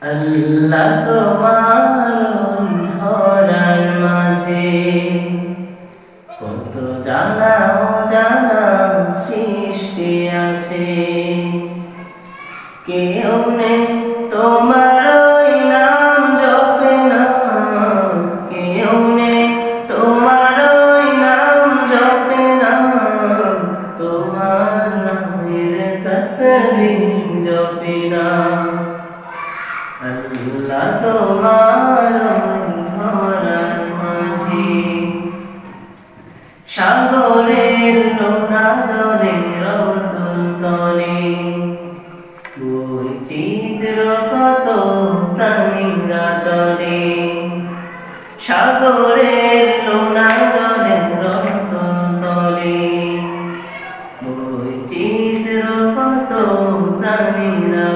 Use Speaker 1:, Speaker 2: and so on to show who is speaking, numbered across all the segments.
Speaker 1: আল্লাহ তোমার ধরার মাঝে কত জানা জানা সৃষ্টি আছে। কেউ তোমার নাম জপে না। কেউ তোমার নাম জপে না। তোমার নামের তসবি জপে না। আল্লাহ তোমার ধরার সাগরের লোনা জলে রতন তলে বৈচিত্র কত প্রাণীরা চলে সাগরের লোনা জলে রতন তলে বৈচিত্র কত প্রাণীরা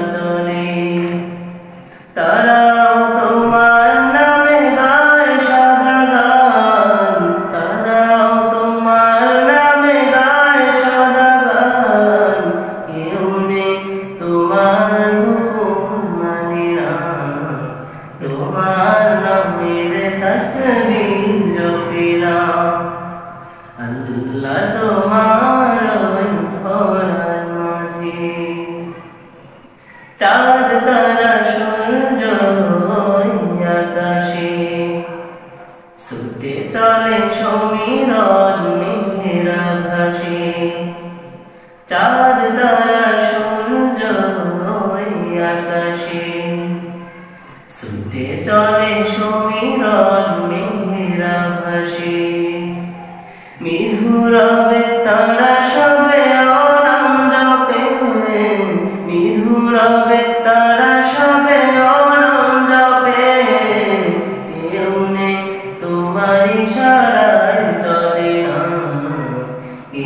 Speaker 1: তারাও তোমার নামে গায় সাদা গান। তারাও তোমার নামে গায় সাদা গান। কেউ নেই তোমার হুকুম মানে না। তোমার নামের তসবি জপে না আল্লাহ তোমার ছুটে চলে সমীরণ মেঘেরা ভাসে। চাঁদ, তারা, সূর্য ওই আকাশে। ছুটে চলে সমীরণ মেঘেরা ভাসে। মিধুরবে তারা সবে অনাম জপে। মিধুরবে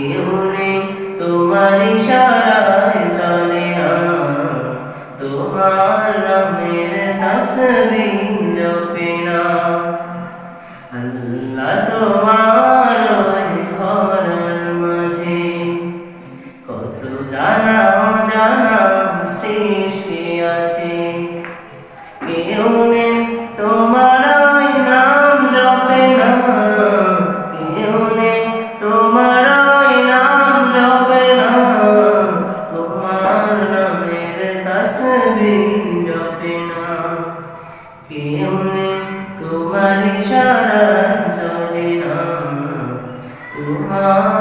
Speaker 1: কেউ তোমার ইশারায় চলে না। তোমার নামের তসবি জপে না। আল্লাহ তোমার ধরার মাঝে কত জানা জানা সৃষ্টি আছে। কেউ নেই তোমার তসবি জপে না কেমনে তোমার সারা চলে না। তোমার